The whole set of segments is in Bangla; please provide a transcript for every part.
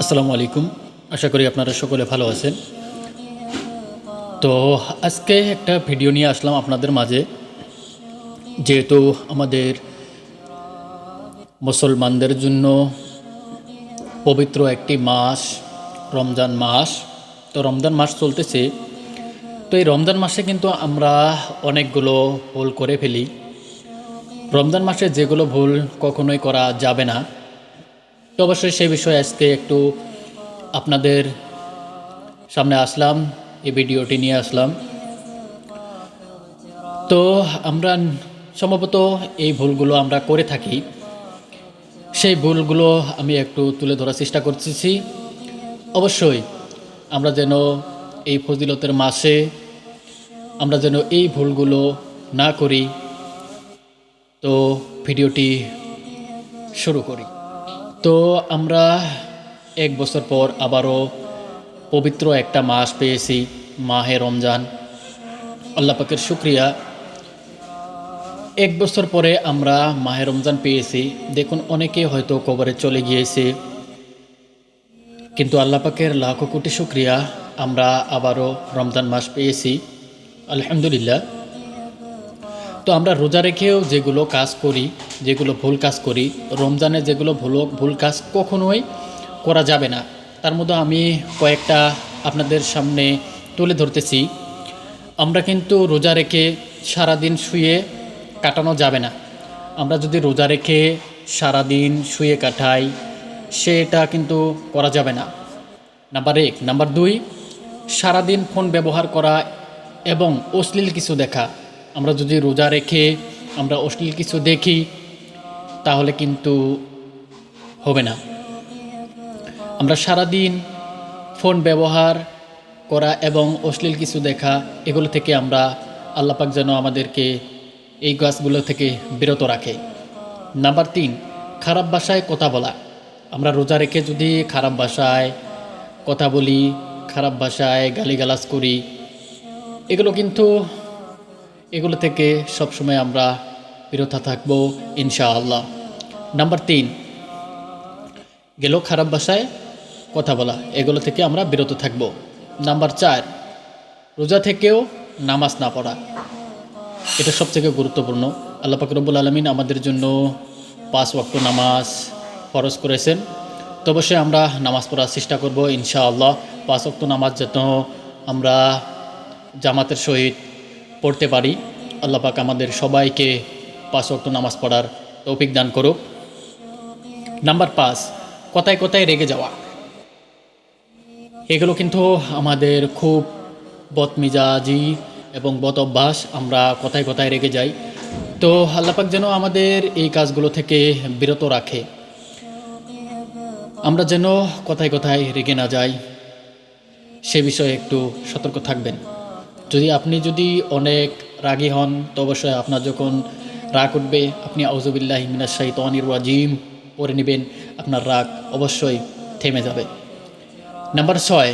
আসসালামু আলাইকুম। আশা করি আপনারা সকলে ভালো আছেন। তো আজকে একটা ভিডিও নিয়ে আসলাম আপনাদের মাঝে। যেহেতু আমাদের মুসলমানদের জন্য পবিত্র একটি মাস, রমজান মাস। তো রমজান মাস চলতেছে। তো এই রমজান মাসে কিন্তু আমরা অনেকগুলো ভুল করে ফেলি। রমজান মাসে যেগুলো ভুল কখনোই করা যাবে না। তো অবশ্যই সেই বিষয়ে আজকে একটু আপনাদের সামনে আসলাম, এই ভিডিওটি নিয়ে আসলাম। তো আমরা সম্ভবত এই ভুলগুলো আমরা করে থাকি। সেই ভুলগুলো আমি একটু তুলে ধরার চেষ্টা করতেছি। অবশ্যই আমরা যেন এই ফজিলতের মাসে আমরা যেন এই ভুলগুলো না করি। তো ভিডিওটি শুরু করি। তো আমরা এক বছর পর আবারও পবিত্র একটা মাস পেয়েছি, মাহে রমজান। আল্লাহ পাকের শুক্রিয়া। এক বছর পরে আমরা মাহে রমজান পেয়েছি। দেখুন, অনেকে হয়তো কবরে চলে গিয়েছে। কিন্তু আল্লাহ পাকের লাখো কোটি শুক্রিয়া আমরা আবারও রমজান মাস পেয়েছি। আলহামদুলিল্লাহ। তো আমরা রোজা রেখেও যেগুলো কাজ করি, যেগুলো ভুল কাজ করি, রমজানে যেগুলো ভুল ভুল কাজ কখনোই করা যাবে না। তার মধ্যে আমি কয়েকটা আপনাদের সামনে তুলে ধরতেছি। আমরা কিন্তু রোজা রেখে সারাদিন শুয়ে কাটানো যাবে না। আমরা যদি রোজা রেখে সারাদিন শুয়ে কাটাই, সেটা কিন্তু করা যাবে না। নাম্বার এক। নাম্বার দুই, সারাদিন ফোন ব্যবহার করা এবং অশ্লীল কিছু দেখা। আমরা যদি রোজা রেখে আমরা অশ্লীল কিছু দেখি, তাহলে কিন্তু হবে না। আমরা সারাদিন ফোন ব্যবহার করা এবং অশ্লীল কিছু দেখা, এগুলো থেকে আমরা আল্লাপাক যেন আমাদেরকে এই গাছগুলো থেকে বিরত রাখে। নাম্বার তিন, খারাপ ভাষায় কথা বলা। আমরা রোজা রেখে যদি খারাপ ভাষায় কথা বলি, খারাপ ভাষায় গালিগালাজ করি, এগুলো কিন্তু এগুলো থেকে সবসময় আমরা বিরত থাকব, ইনশাআল্লাহ। নাম্বার তিন, গেল খারাপ ভাষায় কথা বলা, এগুলো থেকে আমরা বিরত থাকব। নাম্বার চার, রোজা থেকেও নামাজ না পড়া। এটা সবথেকে গুরুত্বপূর্ণ। আল্লাহ পাকরবুল আলমিন আমাদের জন্য পাঁচ ওয়াক্ত নামাজ ফরজ করেছেন। তো অবশ্যই আমরা নামাজ পড়ার চেষ্টা করব, ইনশাআল্লাহ। পাঁচ ওয়াক্ত নামাজ যেন আমরা জামাতের সহিত পড়তে পারি। আল্লাহ পাক আমাদের সবাইকে পাঁচ ওয়াক্ত নামাজ পড়ার তৌফিক দান করুক। নাম্বার পাঁচ, কথায় কথায় রেগে যাওয়া। এগুলো কিন্তু আমাদের খুব বদমিজাজি এবং বদ অভ্যাস, আমরা কথায় কথায় রেগে যাই। তো আল্লাপাক যেন আমাদের এই কাজগুলো থেকে বিরত রাখে। আমরা যেন কথায় কথায় রেগে না যাই। সে বিষয়ে একটু সতর্ক থাকবেন। যদি আপনি যদি অনেক রাগী হন, তো অবশ্যই আপনার যখন রাগ উঠবে, আপনি আউজুবিল্লাহ মিনাজ শাহিতানির ওয়াজিম পরে নেবেন, আপনার রাগ অবশ্যই থেমে যাবে। নাম্বার ছয়,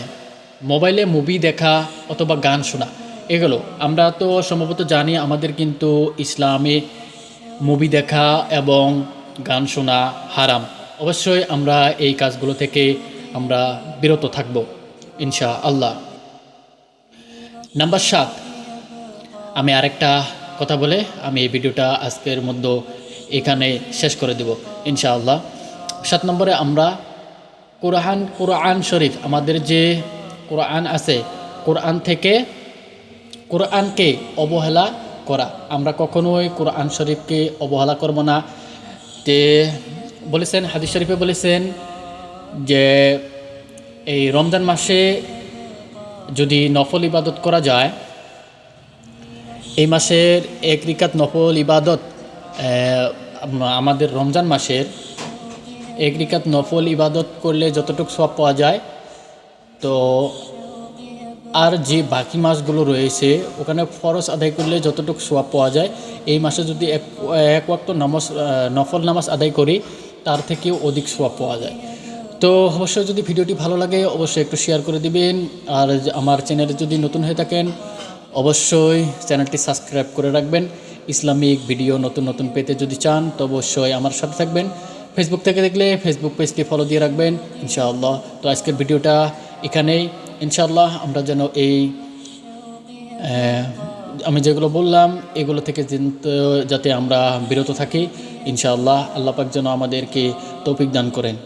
মোবাইলে মুভি দেখা অথবা গান শোনা। এগুলো আমরা তো সম্ভবত জানি আমাদের কিন্তু ইসলামে মুভি দেখা এবং গান শোনা হারাম। অবশ্যই আমরা এই কাজগুলো থেকে আমরা বিরত থাকব ইনশা আল্লাহ নাম্বার সাত। আমি আরেকটা কথা বলে আমি এই ভিডিওটা আজকের মধ্যে এখানে শেষ করে দেব, ইনশাআল্লাহ। সাত নম্বরে আমরা কোরআন কোরআন শরীফ, আমাদের যে কোরআন আছে, কোরআন থেকে কোরআনকে অবহেলা করা। আমরা কখনোই কোরআন শরীফকে অবহেলা করব না। যে বলেছেন, হাদিস শরীফে বলেছেন যে এই রমজান মাসে যদি নফল ইবাদত করা যায়, এই মাসের এক রিকাত নফল ইবাদত আমাদের রমজান মাসের এক রিকাত নফল ইবাদত করলে যতটুকু সব পাওয়া যায়, তো আর যে বাকি মাসগুলো রয়েছে, ওখানে ফরজ আদায় করলে যতটুকু সোয়াব পাওয়া যায়, এই মাসে যদি এক এক ওয়াক্ত নফল নামাজ আদায় করি, তার থেকেও অধিক সোয়াব পাওয়া যায়। তো অবশ্যই যদি ভিডিওটি ভালো লাগে, অবশ্যই একটু শেয়ার করে দিবেন। আর আমার চ্যানেলে যদি নতুন হয়ে থাকেন, অবশ্যই চ্যানেলটি সাবস্ক্রাইব করে রাখবেন। ইসলামিক ভিডিও নতুন নতুন পেতে যদি চান, তো অবশ্যই আমার সাথে থাকবেন। ফেসবুক থেকে দেখলে ফেসবুক পেজটি ফলো দিয়ে রাখবেন, ইনশাআল্লাহ। তো আজকের ভিডিওটা এখানেই। ইনশাআল্লাহ আমরা যেন এই আমি যেগুলো বললাম, এগুলো থেকে যাতে আমরা বিরত থাকি, ইনশাআল্লাহ। আল্লাহ পাক যেন আমাদেরকে তৌফিক দান করেন।